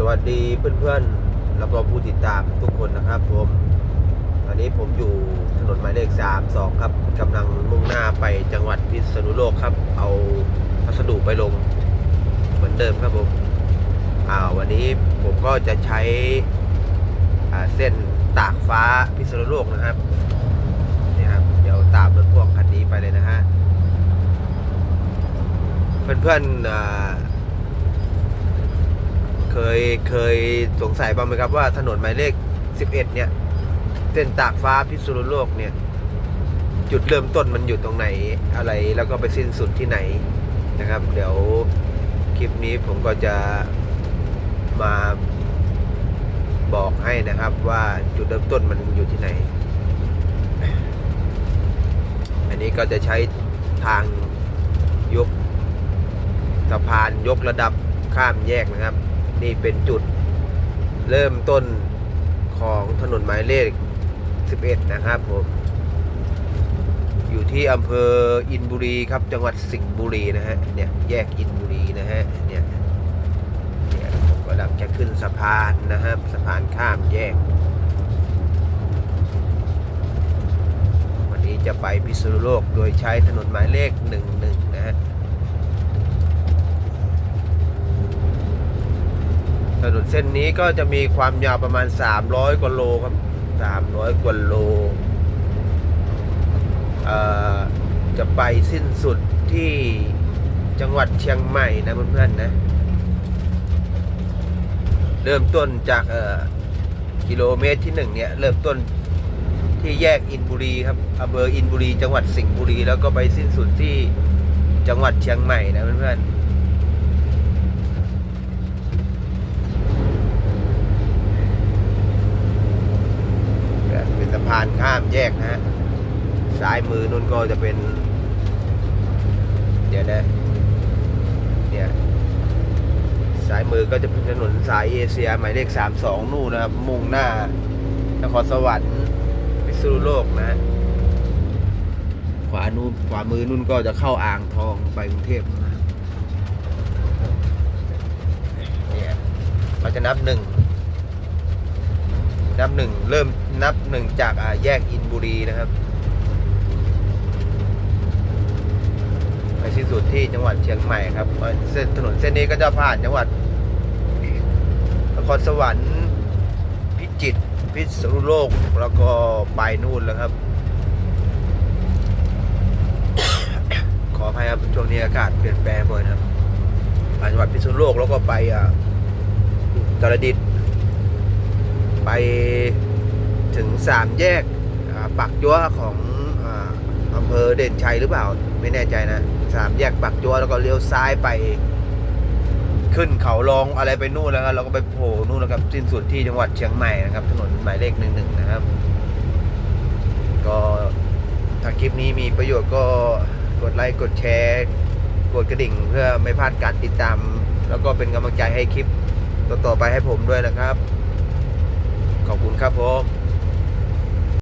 สวัสดีเพื่อนๆ แล้วก็ผู้ติดตามทุกคนนะครับผมตอนนี้ผมอยู่ถนนหมายเลข 32 ครับกำลังมุ่งหน้าไปจังหวัดพิษณุโลกครับ เอาพัสดุไปลงเหมือนเดิมครับผมอ่าวันนี้ผมก็จะใช้เส้นตากฟ้าพิษณุโลกนะครับนี่ครับ เดี๋ยวตามรถพ่วงคันนี้ไปเลยนะฮะเพื่อนๆอ่าเค ยเคยสงสัยบ้างไหมครับว่าถนนหมายเลข 11 เนี่ยเส้นตากฟ้าพิษณุโลกเนี่ย จุดเริ่มต้นมันอยู่ตรงไหนอะไรแล้วก็ไปสิ้นสุดที่ไหนนะครับ เดี๋ยวคลิปนี้ผมก็จะมาบอกให้นะครับว่าจุดเริ่มต้นมันอยู่ที่ไหน อันนี้ก็จะใช้ทางยกสะพานยกระดับข้ามแยกนะครับ นี่เป็นจุดเริ่มต้นของถนนหมายเลข 11 นะครับผม อยู่ที่อำเภออินบุรีครับ จังหวัดสิงห์บุรีนะฮะ เนี่ยแยกอินบุรีนะฮะ เนี่ยเนี่ยผมกำลังจะขึ้นสะพานนะครับ สะพานข้ามแยก วันนี้จะไปพิษณุโลกโดยใช้ถนนหมายเลข 11 นะฮะ ถนน เส้นนี้ก็จะมีความยาวประมาณ 300 กว่าโลครับ 300 กว่าโลเอ่อจะไปสิ้นสุดที่จังหวัดเชียงใหม่นะเพื่อนๆนะ เริ่มต้นจากเอ่อกิโลเมตรที่หนึ่งเนี่ย เริ่มต้นที่แยกอินบุรีครับอำเภออินบุรี จังหวัดสิงห์บุรี แล้วก็ไปสิ้นสุดที่จังหวัดเชียงใหม่นะเพื่อนๆ แยกนะฮะซ้ายมือนู่นก็จะเป็น เดี๋ยวนะเนี่ยซ้ายมือก็จะเป็นถนนสายเอเชียหมายเลข 32 นู่นนะครับ มุ่งหน้านครสวรรค์พิษณุโลกนะฮะขวานู่นขวามือนู่นก็จะเข้าอ่างทองไปกรุงเทพนะเนี่ยเราจะนับหนึ่ง นับหนึ่งเริ่มนับหนึ่งจากแยกอินบุรีนะครับไปสิ้นสุดที่จังหวัดเชียงใหม่ครับเส้นถนนเส้นนี้ก็จะผ่านจังหวัดนครสวรรค์พิจิตรพิษณุโลกแล้วก็ไปนู่นแล้วครับ ขออภัยครับช่วงนี้อากาศเปลี่ยนแปลงบ่อยนะครับจังหวัดพิษณุโลกแล้วก็ไปอ่าอุตรดิต ไปถึงสามแยกอ่าปักจัวของอำเภอเด่นชัยหรือเปล่า ไม่แน่ใจนะสามแยกปักจัวแล้วก็เลี้ยวซ้ายไป ขึ้นเขาลองอะไรไปนู่นแล้วครับเราก็ไปโผล่นู่นแล้วครับสิ้นสุดที่จังหวัดเชียงใหม่นะครับ ถนนหมายเลขหนึ่งหนึ่งนะครับ ก็ถ้าคลิปนี้มีประโยชน์ก็กดไลค์กดแชร์กดกระดิ่ง เพื่อไม่พลาดการติดตาม แล้วก็เป็นกำลังใจให้คลิปต่อๆไปให้ผมด้วยนะครับ ขอบคุณครับผม